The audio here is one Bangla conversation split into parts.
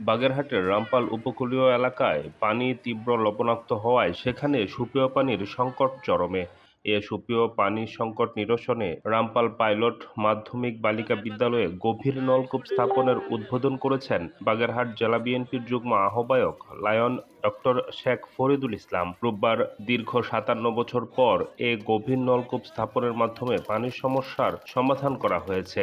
বাগেরহাটের রামপাল উপকূলীয় এলাকায় পানি তীব্র লবণাক্ত হওয়ায় সেখানে সুপেয় পানির সংকট চরমে। এ সুপেয় পানি সংকট নিরসনে রামপাল পাইলট মাধ্যমিক বালিকা বিদ্যালয়ে গভীর নলকূপ স্থাপনের উদ্বোধন করেছেন বাগেরহাট জেলা বিএনপির যুগ্ম আহ্বায়ক লায়ন ডক্টর শেখ ফরিদুল ইসলাম। রোববার দীর্ঘ সাতান্ন বছর পর এ গভীর নলকূপ স্থাপনের মাধ্যমে পানির সমস্যার সমাধান করা হয়েছে।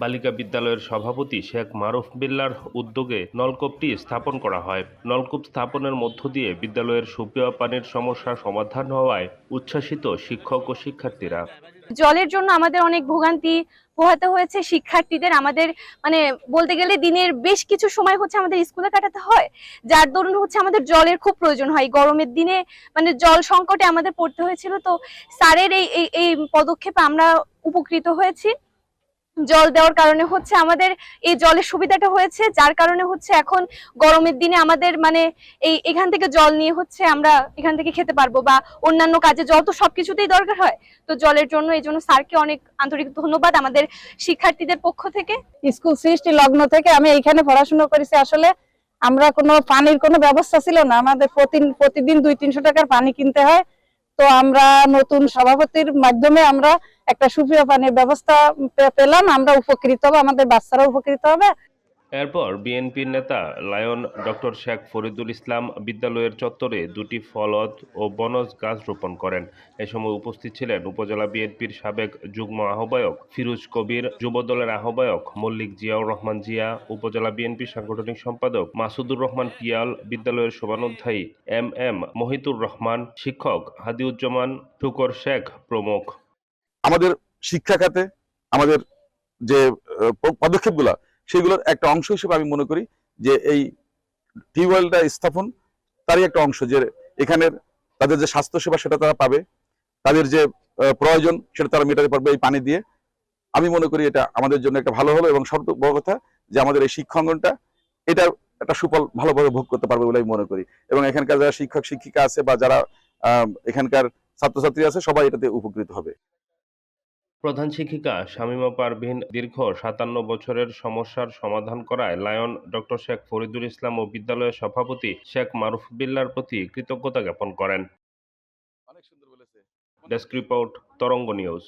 বালিকা বিদ্যালয়ের সভাপতি শেখ মারুফ বিল্লার উদ্যোগে নলকূপটি স্থাপন করা হয়। নলকূপ স্থাপনের মধ্য দিয়ে বিদ্যালয়ের সুপেয় পানির সমস্যা সমাধান হওয়ায় উচ্ছ্বাসিত শিক্ষক ও শিক্ষার্থীরা জলের জন্য আমাদের অনেক ভোগান্তি পোহাতে হয়েছে। শিক্ষার্থীদের আমাদের মানে বলতে গেলে দিনের বেশ কিছু সময় হচ্ছে আমাদের স্কুলে কাটাতে হয়। যার দরুন হচ্ছে আমাদের জলের খুব প্রয়োজন হয়। গরমের দিনে মানে জল সংকটে আমাদের পড়তে হয়েছিল। তো স্যারের এই, এই- এই পদক্ষেপে আমরা উপকৃত হয়েছি। জল দেওয়ার কারণে হচ্ছে আমাদের এই জলের সুবিধাটা হয়েছে, যার কারণে হচ্ছে এখন গরমের দিনে আমাদের মানে এই এখান থেকে জল নিয়ে হচ্ছে আমরা এখান থেকে খেতে পারব বা অন্যান্য কাজে জল তো সবকিছুতেই দরকার হয়। তো জলের জন্য, এই জন্য স্যারকে অনেক আন্তরিক ধন্যবাদ আমাদের শিক্ষার্থীদের পক্ষ থেকে। স্কুল সৃষ্টি লগ্ন থেকে আমি এইখানে পড়াশোনা করেছি। আসলে আমরা কোনো পানির কোনো ব্যবস্থা ছিল না। আমাদের প্রতি- প্রতিদিন দুই তিনশো টাকার পানি কিনতে হয়। তো আমরা নতুন সভাপতির মাধ্যমে আমরা একটা সুপ্রিয় পানির ব্যবস্থা পেলাম, আমরা উপকৃত হব, আমাদের বাচ্চারা উপকৃত হবে। এরপর বিএনপির নেতা লায়ন ডক্টর শেখ ফরিদুল ইসলাম বিদ্যালয়ের চত্বরে দুটি ফলদ ও বনজ গাছ রোপণ করেন। এ সময় উপস্থিত ছিলেন উপজেলা বিএনপির সাবেক যুগ্ম আহ্বায়ক ফিরোজ কবির, যুবদলের আহ্বায়ক মল্লিক জিয়াউর রহমান জিয়া, উপজেলা বিএনপি সাংগঠনিক সম্পাদক মাসুদুর রহমান পিয়াল, বিদ্যালয়ের শোভানুধ্যায়ী এম এম মহিতুর রহমান, শিক্ষক হাদিউজ্জামান শুকর শেখ প্রমুখ। আমাদের শিক্ষা খাতে আমাদের যে আহ, প- সেগুলোর একটা অংশ হিসেবে আমি মনে করি যে এই টিউবওয়েলটা স্থাপন তারই একটা অংশ যে এখানের তাদের যে স্বাস্থ্যসেবা সেটা তারা পাবে তাদের যে প্রয়োজন সেটা তারা মেটাতে পারবে এই পানি দিয়ে। আমি মনে করি এটা আমাদের জন্য একটা ভালো হলো এবং সব বড় কথা যে আমাদের এই শিক্ষাঙ্গনটা এটা একটা সুফল ভালোভাবে ভোগ করতে পারবে বলে আমি মনে করি। এবং এখানকার যারা শিক্ষক শিক্ষিকা আছে বা যারা এখানকার ছাত্রছাত্রী আছে সবাই এটাতে উপকৃত হবে। প্রধান শিক্ষিকা শামিমা পারভিন দীর্ঘ সাতান্ন বছরের সমস্যার সমাধান করায় লায়ন ডক্টর শেখ ফরিদুল ইসলাম ও বিদ্যালয়ের সভাপতি শেখ মারুফ বিল্লার প্রতি কৃতজ্ঞতা জ্ঞাপন করেন। Desk report Taranga news.